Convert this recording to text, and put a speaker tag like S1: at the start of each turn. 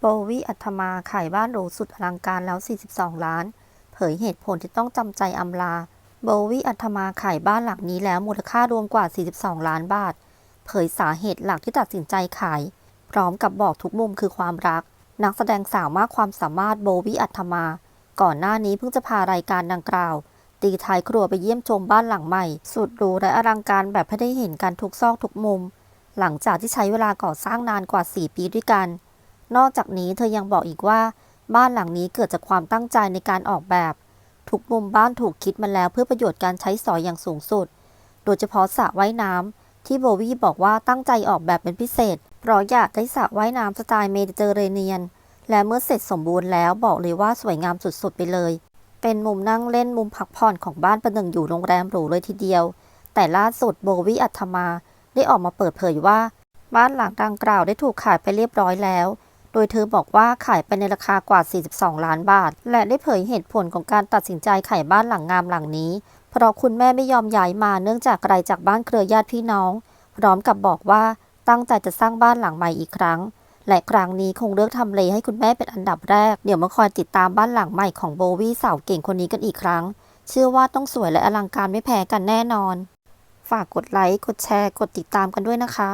S1: โบวี่อัธมาขายบ้านหรูสุดอลังการแล้ว 42 ล้าน เผยเหตุผลที่ต้องจำใจอำลา โบวี่อัธมาขายบ้านหลังนี้แล้วมูลค่ารวมกว่า 42 ล้านบาท เผยสาเหตุหลักที่ตัดสินใจขาย พร้อมกับบอกทุกมุมคือความรัก นักแสดงสาวมากความสามารถโบวี่อัธมา ก่อนหน้านี้เพิ่งจะพารายการดังกล่าว ตีท้ายครัวไปเยี่ยมชมบ้านหลังใหม่ สุดหรูและอลังการแบบให้ได้เห็นกันทุกซอกทุกมุม หลังจากที่ใช้เวลาก่อสร้างนานกว่า 4 ปีด้วยกัน นอกจากนี้เธอยังบอกอีกว่า บ้านหลังนี้เกิดจากความตั้งใจในการออกแบบทุกมุมบ้านถูกคิดมาแล้วเพื่อประโยชน์การใช้สอยอย่างสูงสุด โดยเฉพาะสระว่ายน้ำที่โบวี่บอกว่าตั้งใจออกแบบเป็นพิเศษ เพราะอยากได้สระว่ายน้ำสไตล์เมดิเตอร์เรเนียน และเมื่อเสร็จสมบูรณ์แล้วบอกเลยว่าสวยงามสุดๆไปเลย เป็นมุมนั่งเล่นมุมพักผ่อนของบ้านประหนึ่งอยู่โรงแรมหรูเลยทีเดียว แต่ล่าสุดโบวี่อัธมาได้ออกมาเปิดเผยว่า บ้านหลังดังกล่าวได้ถูกขายไปเรียบร้อยแล้ว โดยเธอบอกว่าขายไปในราคากว่า 42 ล้านบาท และได้เผยเหตุผลของการตัดสินใจขายบ้านหลังงามหลังนี้ เพราะคุณแม่ไม่ยอมย้ายมาเนื่องจากไกลจากบ้านเครือญาติพี่น้อง พร้อมกับบอกว่าตั้งใจจะสร้างบ้านหลังใหม่อีกครั้ง และครั้งนี้คงเลือกทำเลให้คุณแม่เป็นอันดับแรก เดี๋ยวมาคอยติดตามบ้านหลังใหม่ของโบวี่สาวเก่งคนนี้กันอีกครั้ง เชื่อว่าต้องสวยและอลังการไม่แพ้กันแน่นอน ฝากกดไลค์ กดแชร์ กดติดตามกันด้วยนะคะ